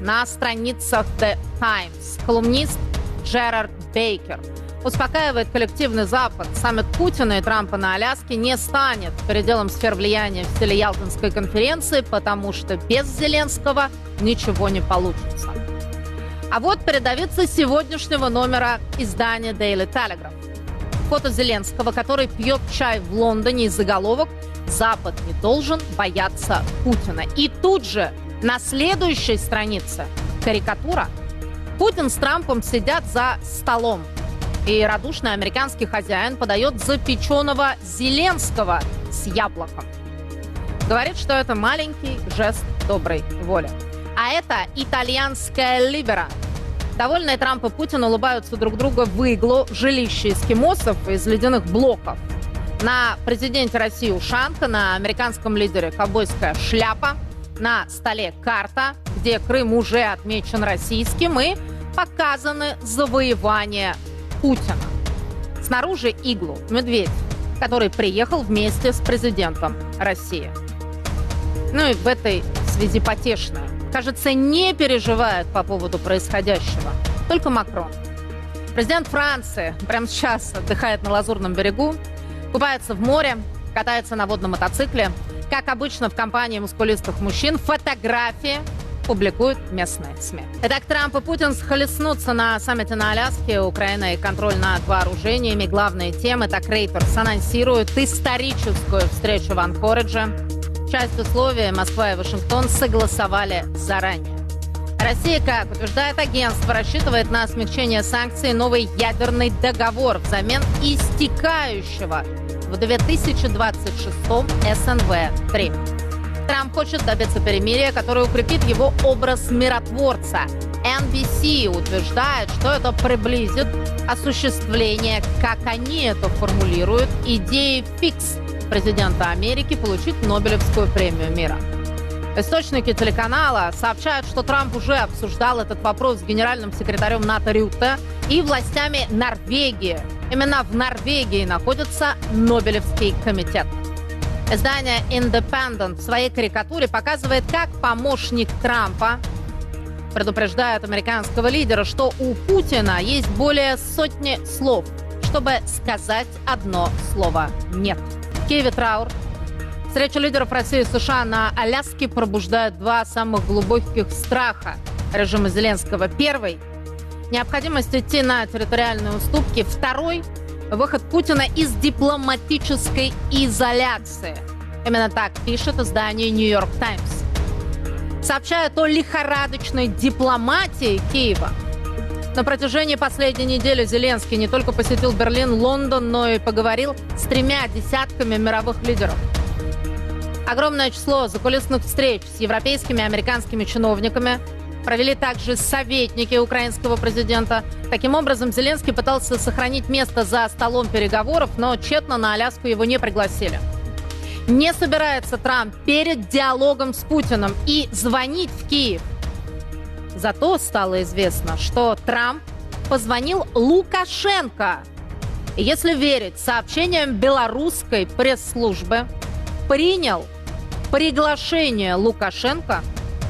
на страницах The Times. Колумнист Джерард Бейкер успокаивает коллективный Запад. Саммит Путина и Трампа на Аляске не станет пределом сфер влияния в стиле Ялтинской конференции, потому что без Зеленского ничего не получится. А вот передовица сегодняшнего номера издания Daily Telegraph. Фото Зеленского, который пьет чай в Лондоне и заголовок «Запад не должен бояться Путина». И тут же на следующей странице карикатура. Путин с Трампом сидят за столом. И радушный американский хозяин подает запеченного Зеленского с яблоком. Говорит, что это маленький жест доброй воли. А это итальянская либера. Довольные Трамп и Путин улыбаются друг другу в иглу в эскимосов из ледяных блоков. На президенте России ушанка, на американском лидере ковбойская шляпа, на столе карта, где Крым уже отмечен российским, и показаны завоевания Путина. Снаружи иглу медведь, который приехал вместе с президентом России. Ну и в этой связи потешное. Кажется, не переживает по поводу происходящего. Только Макрон. Президент Франции прямо сейчас отдыхает на Лазурном берегу, купается в море, катается на водном мотоцикле. Как обычно в компании мускулистых мужчин, фотографии публикуют местные СМИ. Итак, Трамп и Путин схлестнутся на саммите на Аляске. Украина и контроль над вооружениями. Главные темы. Так Рейтерс анонсирует историческую встречу в Анкоридже. Часть условий Москва и Вашингтон согласовали заранее. Россия, как утверждает агентство, рассчитывает на смягчение санкций новый ядерный договор взамен истекающего в 2026 СНВ-3. Трамп хочет добиться перемирия, которое укрепит его образ миротворца. NBC утверждает, что это приблизит осуществление, как они это формулируют, идеи фикс президента Америки получить Нобелевскую премию мира. Источники телеканала сообщают, что Трамп уже обсуждал этот вопрос с генеральным секретарем НАТО Рютте и властями Норвегии. Именно в Норвегии находится Нобелевский комитет. Издание Independent в своей карикатуре показывает, как помощник Трампа предупреждает американского лидера, что у Путина есть более сотни слов, чтобы сказать одно слово «нет». В Киеве траур. Встреча лидеров России и США на Аляске пробуждает два самых глубоких страха режима Зеленского. Первый – необходимость идти на территориальные уступки. Второй – выход Путина из дипломатической изоляции. Именно так пишет издание «Нью-Йорк Таймс». Сообщает о лихорадочной дипломатии Киева. На протяжении последней недели Зеленский не только посетил Берлин, Лондон, но и поговорил с тремя десятками мировых лидеров. Огромное число закулисных встреч с европейскими и американскими чиновниками, провели также советники украинского президента. Таким образом, Зеленский пытался сохранить место за столом переговоров, но тщетно на Аляску его не пригласили. Не собирается Трамп перед диалогом с Путиным и звонить в Киев. Зато стало известно, что Трамп позвонил Лукашенко. Если верить сообщениям белорусской пресс-службы, принял приглашение Лукашенко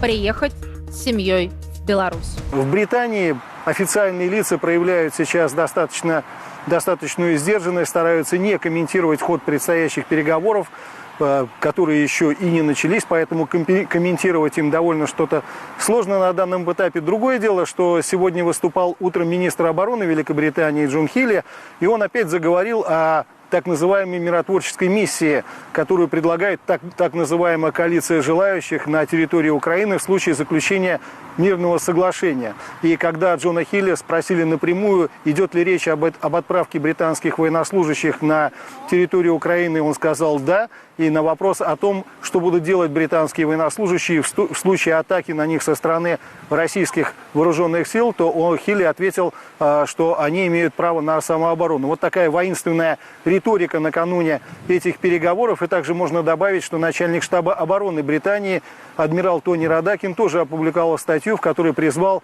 приехать с семьей в Беларусь. В Британии официальные лица проявляют сейчас достаточно, достаточную сдержанность, стараются не комментировать ход предстоящих переговоров, э, которые еще и не начались, поэтому комментировать им довольно что-то сложно на данном этапе. Другое дело, что сегодня выступал утром министр обороны Великобритании Джон Хилли, и он опять заговорил о так называемой миротворческой миссии, которую предлагает так, так называемая коалиция желающих на территории Украины в случае заключения мирного соглашения. И когда Джона Хилля спросили напрямую, идет ли речь об, об отправке британских военнослужащих на территорию Украины, он сказал «да». И на вопрос о том, что будут делать британские военнослужащие в, в случае атаки на них со стороны российских вооруженных сил, то Хилли ответил, а, что они имеют право на самооборону. Вот такая воинственная риторика накануне этих переговоров. И также можно добавить, что начальник штаба обороны Британии адмирал Тони Радакин тоже опубликовал статью, в которой призвал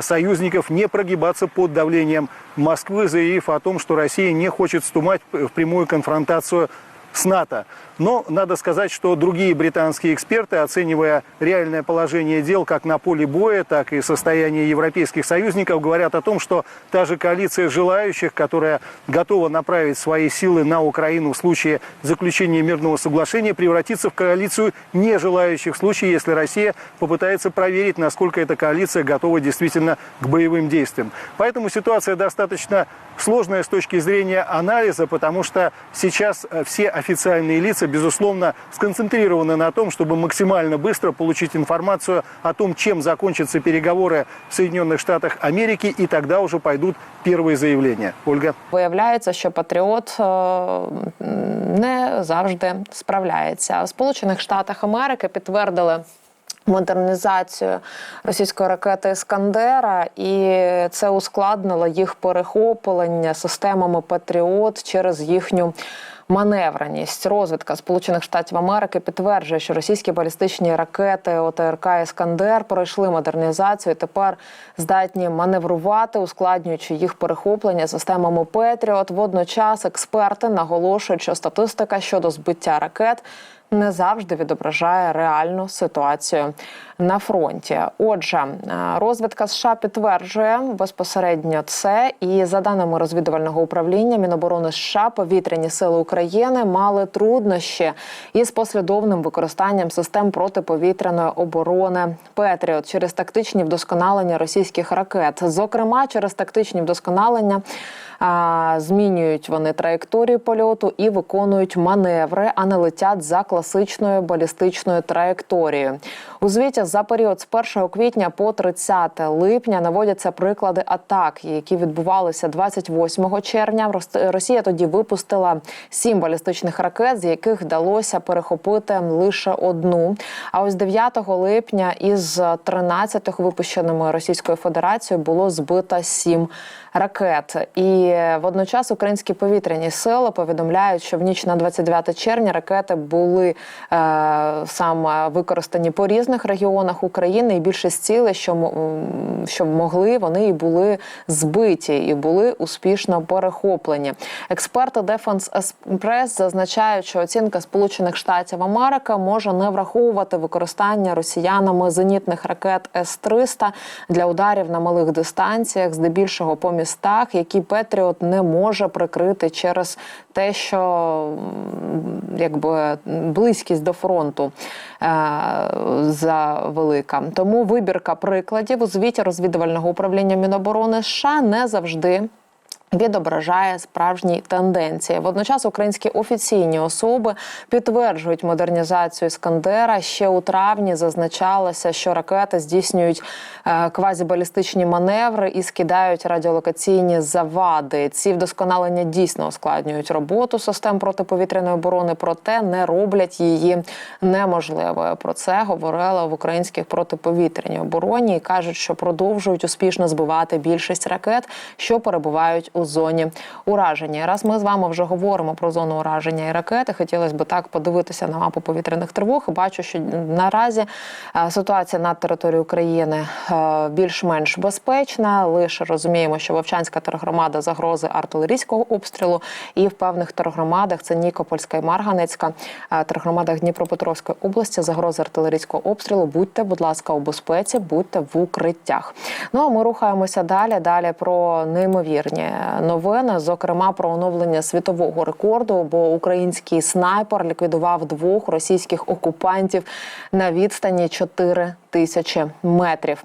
союзников не прогибаться под давлением Москвы, заявив о том, что Россия не хочет вступать в прямую конфронтацию с НАТО. Но надо сказать, что другие британские эксперты, оценивая реальное положение дел как на поле боя, так и состояние европейских союзников, говорят о том, что та же коалиция желающих, которая готова направить свои силы на Украину в случае заключения мирного соглашения, превратится в коалицию не желающих в случае, если Россия попытается проверить, насколько эта коалиция готова действительно к боевым действиям. Поэтому ситуация достаточно сложная с точки зрения анализа, потому что сейчас э, все официальные лица, безусловно, сконцентрированы на том, чтобы максимально быстро получить информацию о том, чем закончатся переговоры в Соединенных Штатах Америки, и тогда уже пойдут первые заявления. Ольга. Виявляється, що Патріот е, не завжди справляється. В Сполучених Штатах Америки підтвердили. Модернізацію російської ракети Іскандера, і це ускладнило їх перехоплення системами Патріот через їхню Маневреність. Розвідка Сполучених Штатів Америки підтверджує, що російські балістичні ракети ОТРК Іскандер пройшли модернізацію. і Тепер здатні маневрувати, ускладнюючи їх перехоплення системами Петріот. Водночас експерти наголошують, що статистика щодо збиття ракет не завжди відображає реальну ситуацію на фронті. Отже, е, розвідка США підтверджує безпосередньо це, і за даними розвідувального управління Міноборони США, повітряні сили України мали труднощі із послідовним використанням систем протиповітряної оборони Петріот через тактичні вдосконалення російських ракет, зокрема через тактичні вдосконалення. Змінюють вони траєкторію польоту і виконують маневри, а не летять за класичною балістичною траєкторією. У звіті за період з 1 квітня по 30 липня наводяться приклади атак, які відбувалися 28 червня. Рос- Росія тоді випустила сім балістичних ракет, з яких вдалося перехопити лише одну. А ось 9 липня із 13 випущеними Російською Федерацією було збито сім ракет. І водночас українські повітряні сили повідомляють, що в ніч на 29 червня ракети були е, саме використані по різних регіонах України, і більшість цілей, що, що могли, вони і були збиті і були успішно перехоплені. Експерти Defense Express зазначають, що оцінка Сполучених Штатів Америки може не враховувати використання росіянами зенітних ракет С-300 для ударів на малих дистанціях, здебільшого по містах, які Петріот не може прикрити через те, що якби близькість до фронту е, завелика. Тому вибірка прикладів у звіті розвідувального управління Міноборони США не завжди. Відображає справжні тенденції. Водночас українські офіційні особи підтверджують модернізацію Іскандера. Ще у травні зазначалося, що ракети здійснюють е, квазібалістичні маневри і скидають радіолокаційні завади. Ці вдосконалення дійсно ускладнюють роботу систем протиповітряної оборони, проте не роблять її неможливою. Про це говорила в українських протиповітряній обороні і кажуть, що продовжують успішно збивати більшість ракет, що перебувають у зоні ураження. Раз ми з вами вже говоримо про зону ураження і ракети, хотілося б так подивитися на мапу повітряних тривог. Бачу, що наразі е, ситуація над територією України е, більш-менш безпечна. Лише розуміємо, що Вовчанська тергромада загрози артилерійського обстрілу, і в певних тергромадах це Нікопольська і Марганецька е, тергромадах Дніпропетровської області загрози артилерійського обстрілу. Будьте, будь ласка, у безпеці, будьте в укриттях. Ну а ми рухаємося далі. Далі про неймовірні новини, зокрема про оновлення світового рекорду. Бо український снайпер ліквідував двох російських окупантів на відстані 4 тисячі метрів.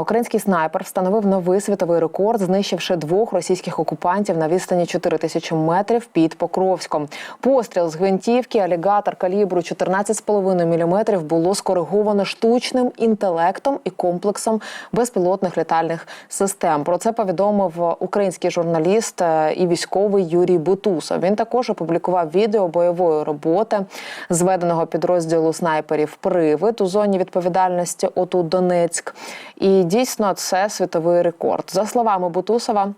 Український снайпер встановив новий світовий рекорд, знищивши двох російських окупантів на відстані 4 тисячі метрів під Покровськом. Постріл з гвинтівки алігатор калібру 14,5 мм було скориговано штучним інтелектом і комплексом безпілотних літальних систем. Про це повідомив український журналіст е, і військовий Юрій Бутусов. Він також опублікував відео бойової роботи зведеного підрозділу снайперів Привид у зоні відповідальності ОТУ Донецьк. І дійсно це світовий рекорд. За словами Бутусова.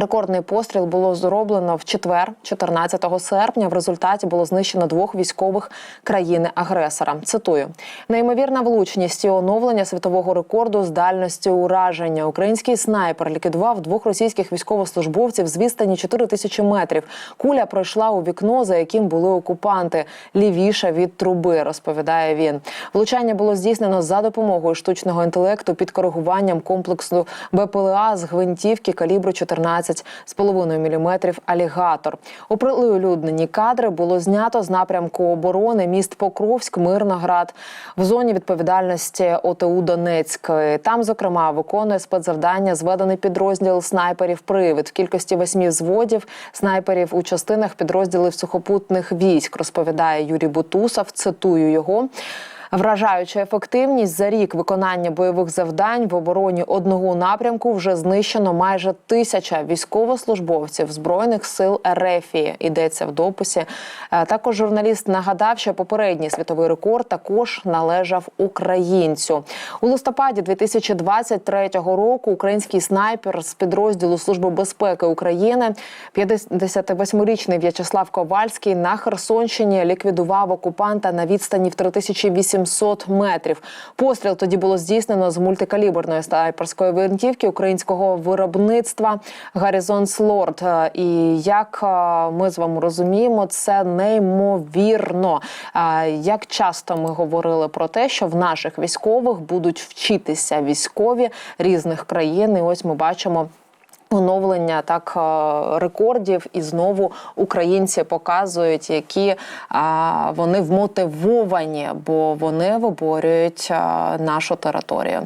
Рекордний постріл було зроблено в четвер, 14 серпня. В результаті було знищено двох військових країни-агресора. Цитую: неймовірна влучність і оновлення світового рекорду з дальності ураження. Український снайпер ліквідував двох російських військовослужбовців з відстані 4 тисячі метрів. Куля пройшла у вікно, за яким були окупанти, лівіше від труби. Розповідає він. Влучання було здійснено за допомогою штучного інтелекту під коригуванням комплексу БПЛА з гвинтівки калібру 14,5 мм алігатор. Оприлюднені кадри було знято з напрямку оборони міст Покровськ, Мирноград в зоні відповідальності ОТУ Донецьк. Там, зокрема, виконує спецзавдання зведений підрозділ снайперів Привид в кількості восьми взводів снайперів у частинах підрозділів сухопутних військ. Розповідає Юрій Бутусов. Цитую його. Вражаюча ефективність за рік виконання бойових завдань в обороні одного напрямку вже знищено майже тисяча військовослужбовців збройних сил РФ. Йдеться в дописі. Е, Також журналіст нагадав, що попередній світовий рекорд також належав українцю у листопаді 2023 року. Український снайпер з підрозділу Служби безпеки України, 58-річний В'ячеслав Ковальський на Херсонщині ліквідував окупанта на відстані в 3800 метрів. Постріл тоді було здійснено з мультикаліберної снайперської гвинтівки українського виробництва Гаррізонс Лорд. Е, І як е, ми з вами розуміємо, це неймовірно. Е, Як часто ми говорили про те, що в наших військових будуть вчитися військові різних країн, і ось ми бачимо. Оновлення так е, рекордів, і знову українці показують, які а, вони вмотивовані, бо вони виборюють а, нашу територію.